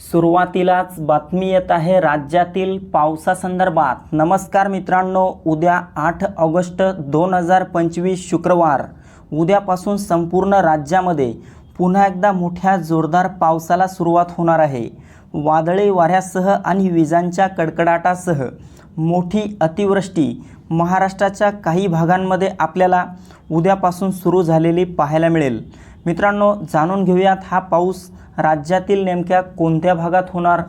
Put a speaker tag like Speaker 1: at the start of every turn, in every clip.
Speaker 1: सुरुवातीलाच बातमी येत आहे राज्यातील पावसासंदर्भात. नमस्कार मित्रांनो उद्या आठ ऑगस्ट दोन हजार पंचवीस शुक्रवार. उद्यापासून संपूर्ण राज्यामध्ये पुन्हा एकदा मोठ्या जोरदार पावसाला सुरुवात होणार आहे. वादळी वाऱ्यासह आणि विजांच्या कडकडाटासह मोठी अतिवृष्टी महाराष्ट्राच्या काही भागांमध्ये आपल्याला उद्यापासून सुरू झालेली पाहायला मिळेल. मित्रांनो जाणून घेऊयात हा पाऊस राज्यातील नेमक्या कोणत्या भागात होणार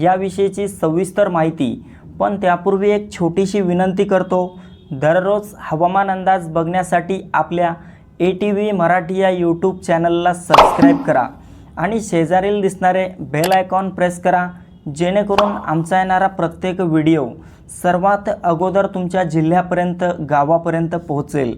Speaker 1: याविषयीची सविस्तर माहिती. पण त्यापूर्वी एक छोटीशी विनंती करतो दररोज हवामान अंदाज बघण्यासाठी आपल्या ए टी व्ही मराठी या यूट्यूब चॅनलला सबस्क्राईब करा आणि शेजारील दिसणारे बेल आयकॉन प्रेस करा जेणेकरून आमचा येणारा प्रत्येक व्हिडिओ सर्वात अगोदर तुमच्या जिल्ह्यापर्यंत गावापर्यंत पोहोचेल.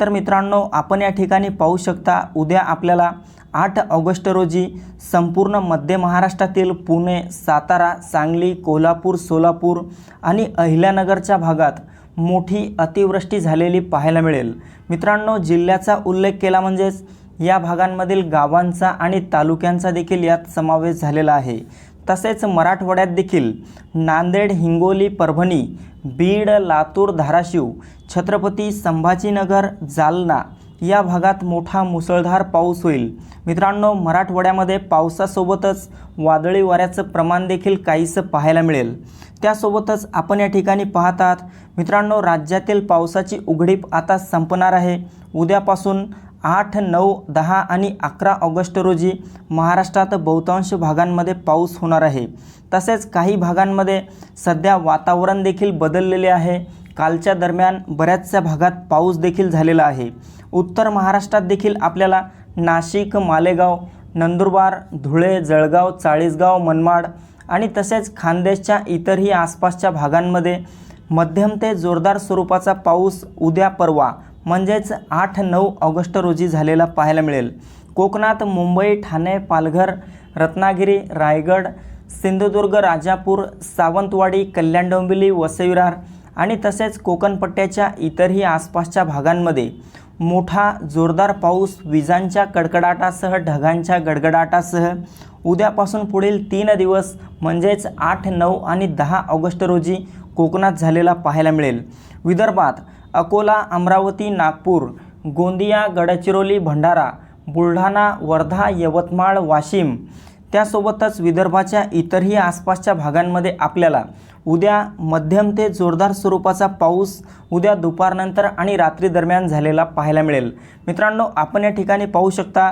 Speaker 1: तर मित्रांनो आपण या ठिकाणी पाहू शकता उद्या आपल्याला आठ ऑगस्ट रोजी संपूर्ण मध्य महाराष्ट्रातील पुणे सातारा सांगली कोल्हापूर सोलापूर आणि अहिल्यानगरच्या भागात मोठी अतिवृष्टी झालेली पाहायला मिळेल. मित्रांनो जिल्ह्याचा उल्लेख केला म्हणजेच या भागांमधील गावांचा आणि तालुक्यांचा देखील यात समावेश झालेला आहे. तसेच मराठवाड्यात देखील नांदेड हिंगोली परभणी बीड लातूर धाराशिव छत्रपती संभाजीनगर जालना या भागात मोठा मुसळधार पाऊस होईल. मित्रांनो मराठवाड्यामध्ये पावसासोबतच वादळी वाऱ्याचं प्रमाण देखील काहीसं पाहायला मिळेल. त्यासोबतच आपण या ठिकाणी पाहतात मित्रांनो राज्यातील पावसाची उघडीप आता संपणार आहे. उद्यापासून आठ नऊ दहा आणि अकरा ऑगस्ट रोजी महाराष्ट्रात बहुतांश भागांमध्ये पाऊस होणार आहे. तसेच काही भागांमध्ये सध्या वातावरण देखील बदललेले आहे. कालच्या दरम्यान बऱ्याचशा भागात पाऊस देखील झालेला आहे. उत्तर महाराष्ट्रात देखील आपल्याला नाशिक मालेगाव नंदुरबार धुळे जळगाव चाळीसगाव मनमाड आणि तसेच खानदेशच्या इतरही आसपासच्या भागांमध्ये मध्यम ते जोरदार स्वरूपाचा पाऊस उद्या परवा म्हणजेच आठ नऊ ऑगस्ट रोजी झालेला पाहायला मिळेल. कोकणात मुंबई ठाणे पालघर रत्नागिरी रायगड सिंधुदुर्ग राजापूर सावंतवाडी कल्याण डोंबिवली वसईविरार आणि तसेच कोकणपट्ट्याच्या इतरही आसपासच्या भागांमध्ये मोठा जोरदार पाऊस विजांच्या कडकडाटासह ढगांच्या गडगडाटासह उद्यापासून पुढील तीन दिवस म्हणजेच आठ नऊ आणि दहा ऑगस्ट रोजी कोकणात झालेला पाहायला मिळेल. विदर्भात अकोला अमरावती नागपूर गोंदिया गडचिरोली भंडारा बुलढाणा वर्धा यवतमाळ वाशिम त्यासोबतच विदर्भाच्या इतरही आसपासच्या भागांमध्ये आपल्याला उद्या मध्यम ते जोरदार स्वरूपाचा पाऊस उद्या दुपारनंतर आणि रात्री दरम्यान झालेला पाहायला मिळेल. मित्रांनो आपण या ठिकाणी पाहू शकता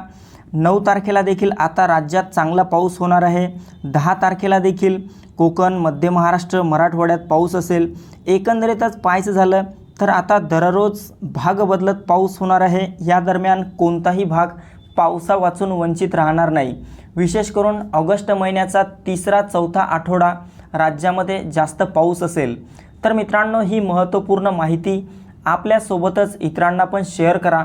Speaker 1: नऊ तारखेला देखील आता राज्यात चांगला पाऊस होणार आहे. दहा तारखेला देखील कोकण मध्य महाराष्ट्र मराठवाड्यात पाऊस असेल. एकंदरीतच पाहायचं झालं तर आता दररोज भाग बदलत पाऊस होणार आहे. या दरम्यान कोणताही भाग पावसा वाचून वंचित राहणार नाही. विशेष करून ऑगस्ट महिन्याचा तिसरा चौथा आठवडा राज्यामध्ये जास्त पाऊस असेल. तर मित्रांनो ही महत्त्वपूर्ण माहिती आपल्यासोबतच इतरांना पण शेअर करा.